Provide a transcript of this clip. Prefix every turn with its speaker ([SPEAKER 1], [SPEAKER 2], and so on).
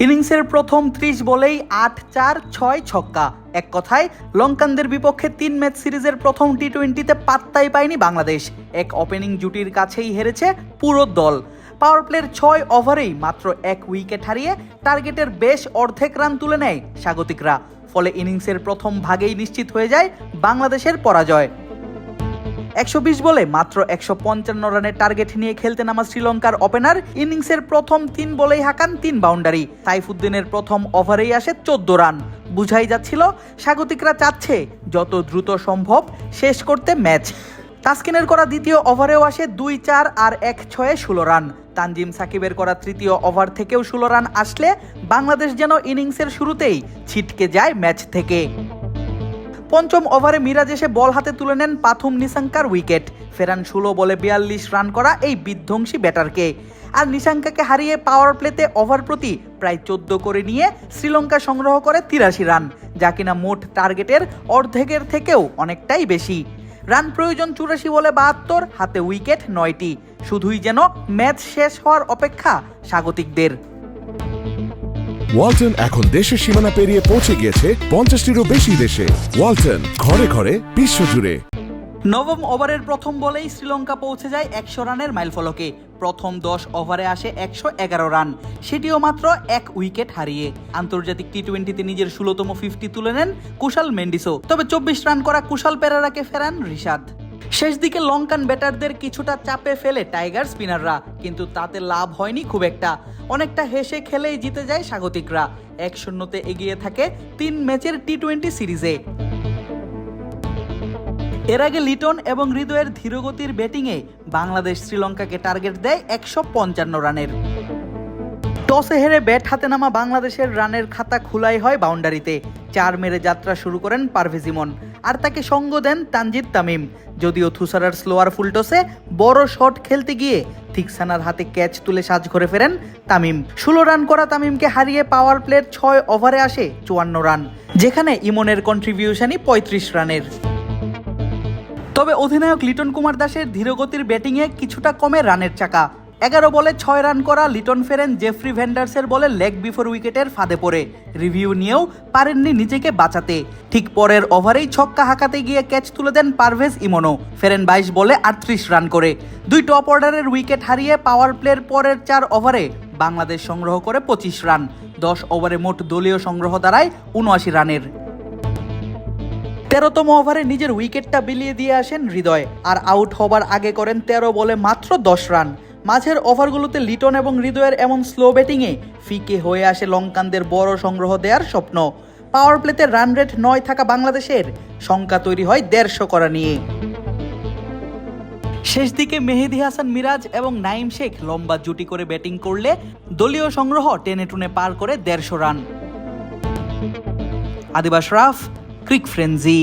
[SPEAKER 1] ইনিংসের প্রথম ত্রিশ বলেই আট চার ছয় ছক্কা। এক কথায়, লঙ্কানদের বিপক্ষে তিন ম্যাচ সিরিজের প্রথম টি টোয়েন্টিতে পাত্তাই পায়নি বাংলাদেশ। এক ওপেনিং জুটির কাছেই হেরেছে পুরো দল। পাওয়ার প্লের ছয় ওভারেই মাত্র এক উইকেট হারিয়ে টার্গেটের বেশ অর্ধেক রান তুলে নেয় স্বাগতিকরা। ফলে ইনিংসের প্রথম ভাগেই নিশ্চিত হয়ে যায় বাংলাদেশের পরাজয়। একশো বিশ বলে মাত্র একশো পঞ্চান্ন রানের টার্গেট নিয়ে খেলতে নামা শ্রীলঙ্কার ওপেনার ইনিংসের প্রথম তিন বলেই হাঁকান তিন বাউন্ডারি। সাইফুদ্দিনের প্রথম ওভারেই আসে চোদ্দ রান। বুঝাই যাচ্ছিল, স্বাগতিকরা চাচ্ছে যত দ্রুত সম্ভব শেষ করতে ম্যাচ। তাসকিনের করা দ্বিতীয় ওভারেও আসে দুই চার আর এক ছয়ে ষোলো রান। তানজিম সাকিবের করা তৃতীয় ওভার থেকেও ষোলো রান আসলে বাংলাদেশ যেন ইনিংসের শুরুতেই ছিটকে যায় ম্যাচ থেকে। পঞ্চম ওভারে মিরাজ এসে বল হাতে তুলে নেন পাথুম নিশাঙ্কার উইকেট। ফেরান ষোলো বলে বিয়াল্লিশ রান করা এই বিধ্বংসী ব্যাটারকে। আর নিশাঙ্কাকে হারিয়ে পাওয়ার প্লেতে ওভার প্রতি প্রায় চোদ্দ করে নিয়ে শ্রীলঙ্কা সংগ্রহ করে তিরাশি রান, যা কিনা মোট টার্গেটের অর্ধেকের থেকেও অনেকটাই বেশি। রান প্রয়োজন চুরাশি বলে বাহাত্তর, হাতে উইকেট নয়টি। শুধুই যেন ম্যাচ শেষ হওয়ার অপেক্ষা স্বাগতিকদের।
[SPEAKER 2] ওয়ালটন এখন দেশের সীমানা পেরিয়ে পৌঁছে গিয়েছে পঞ্চাশটিরও বেশি দেশে। ওয়ালটন, ঘরে ঘরে বিশ্বজুড়ে।
[SPEAKER 1] নবম ওভারের প্রথম বলেই শ্রীলঙ্কা পৌঁছে যায় একশো রানের মাইলফলকে। প্রথম দশ ওভারে আসে একশো এগারো রান, সেটিও মাত্র এক উইকেট হারিয়ে। আন্তর্জাতিক টি টোয়েন্টিতে নিজের ষোলোতম ফিফটি তুলে নেন কুশাল মেন্ডিসো তবে চব্বিশ রান করা কুশাল পেরারাকে ফেরান রিশাদ। শেষ দিকে লঙ্কান ব্যাটারদের কিছুটা চাপে ফেলে টাইগার স্পিনাররা, কিন্তু তাতে লাভ হয়নি খুব একটা। অনেকটা হেসে খেলেই জিতে যায় স্বাগতিকরা। এক শূন্যতে এগিয়ে থাকে তিন ম্যাচের টি টোয়েন্টি সিরিজে। এর আগে লিটন এবং হৃদয়ের ধীরগতির ব্যাটিংয়ে বাংলাদেশ শ্রীলঙ্কাকে টার্গেট দেয় একশো পঞ্চান্ন রানের। টসে হেরে ব্যাট হাতে নামা বাংলাদেশের রানের খাতা খোলাই হয় বাউন্ডারিতে। চার মেরে যাত্রা শুরু করেন পারভেজ ইমন। আর তাকে সঙ্গ দেন তানজিদ তামিম। যদিও থুসারার স্লোয়ার ফুলটসে বড় শট খেলতে গিয়ে থিকসানার হাতে ক্যাচ তুলে সাজ করে ফেরেন তামিম। ষোলো রান করা তামিমকে হারিয়ে পাওয়ার প্লের ছয় ওভারে আসে চুয়ান্ন রান। যেখানে ইমনের কন্ট্রিবিউশনই পঁয়ত্রিশ রানের। তবে অধিনায়ক লিটন কুমার দাসের ধীরগতির ব্যাটিংয়ে কিছুটা কমে রানের চাকা। এগারো বলে ছয় রান করা লিটন ফেরেন জেফ্রি ভেন্ডার্সের বলে লেগ বিফোর উইকেটের ফাঁদে পড়ে। রিভিউ নিয়েও পারেননি নিজেকে বাঁচাতে। ঠিক পরের ওভারেই ছক্কা হাঁকাতে গিয়ে ক্যাচ তুলে দেন পারভেজ ইমনো। ফেরেন বাইশ বলে আটত্রিশ রান করে। দুই টপ অর্ডারের উইকেট হারিয়ে পাওয়ার প্লের পরের চার ওভারে বাংলাদেশ সংগ্রহ করে পঁচিশ রান। দশ ওভারে মোট দলীয় সংগ্রহ দাঁড়ায় উনআশি রানের। তেরোতম ওভারে নিজের উইকেটটা বিলিয়ে দিয়ে আসেন হৃদয়। আর আউট হবার আগে করেন তেরো বলে মাত্র দশ রান। মাঝের ওভারগুলোতে লিটন এবং হৃদয়ের এমন স্লো ব্যাটিংয়ে ফিকে হয়ে আসে লঙ্কানদের বড় সংগ্রহ দেওয়ার স্বপ্ন। পাওয়ার প্লেতে রান রেট নয় থাকা বাংলাদেশের শঙ্কা তৈরি হয় দেড়শো করা নিয়ে। শেষ দিকে মেহেদি হাসান মিরাজ এবং নাইম শেখ লম্বা জুটি করে ব্যাটিং করলে দলীয় সংগ্রহ টেনে টুনে পার করে দেড়শো রান। আদিবাস রাফ, ক্রিক ফ্রেন্জি